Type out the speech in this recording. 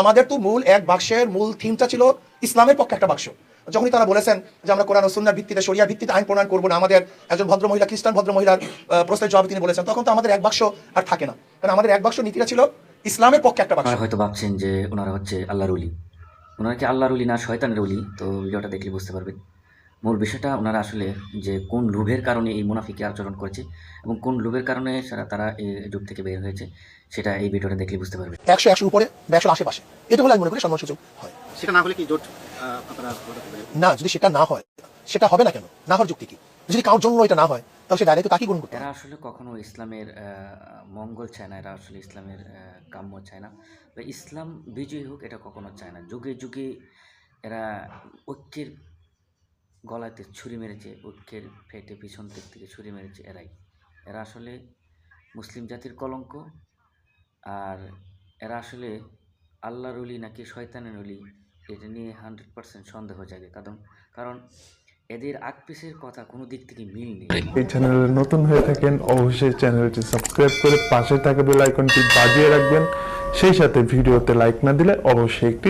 আমাদের তো মূল এক বাক্সের মূল থিমটা ছিল ইসলামের পক্ষে একটা বাক্স। যখনই তারা বলেছেন যে আমরা কোরআন সুন্দর ভিত্তিতে সরিয়া ভিত্তিতে আইন প্রণয়ন করব না, আমাদের একজন ভদ্র মহিলা খ্রিস্টান ভদ্র মহিলার প্রশ্নের জবাব তিনি বলেছেন, তখন তো আমাদের এক বাক্স আর থাকে না। কারণ আমাদের এক বাক্স নীতিটা ছিল ইসলামের পক্ষে একটা বাক্স। হয়তো ভাবছেন যে ওনারা হচ্ছে আল্লাহর উলি ওনারা কি আল্লাহর উলি না শয়তানের উলি তো ভিডিওটা দেখলে বুঝতে পারবেন। মূল বিষয়টা ওনারা আসলে যে কোন লোভের কারণে এই মুনাফিকে আচরণ করেছে এবং কোন লোভের কারণে তারা এই যুগ থেকে বের হয়েছে সেটা এই ভিডিওটা দেখলে বুঝতে পারবে একশো একশো উপরে বা একশো আশেপাশে। এটা হলে আমি মনে করি সম্মান সুযোগ হয়। সেটা না হলে কি জোট আপনারা না যদি সেটা না হয় সেটা হবে না কেন? না হওয়ার যুক্তি কি? যদি কারোর জন্য এটা না হয় তাহলে সে ডাইরেক্ট তাকে গ্রহণ করতে। এরা আসলে কখনো ইসলামের মঙ্গল চায় না এরা আসলে ইসলামের কাম্য চায় না। বা ইসলাম বিজয়ী হোক এটা কখনো চায় না। যুগে যুগে এরা ঐক্যের গলাতে ছুরি মেরেছে ঐক্যের ফেটে পিছন দিক থেকে ছুরি মেরেছে এরাই। এরা আসলে মুসলিম জাতির কলঙ্ক আর এরা আসলে আল্লাহর অলি নাকি শয়তানের অলি এটা নিয়ে হান্ড্রেড পার্সেন্ট সন্দেহ জাগে কারণ কারণ এদের আগ পিসের কথা কোনো দিক থেকে মিল নেই। এই চ্যানেলে নতুন হয়ে থাকেন, অবশ্যই চ্যানেলটি সাবস্ক্রাইব করে পাশে থাকা বেল আইকনটি বাজিয়ে রাখবেন। সেই সাথে ভিডিওতে লাইক না দিলে অবশ্যই একটি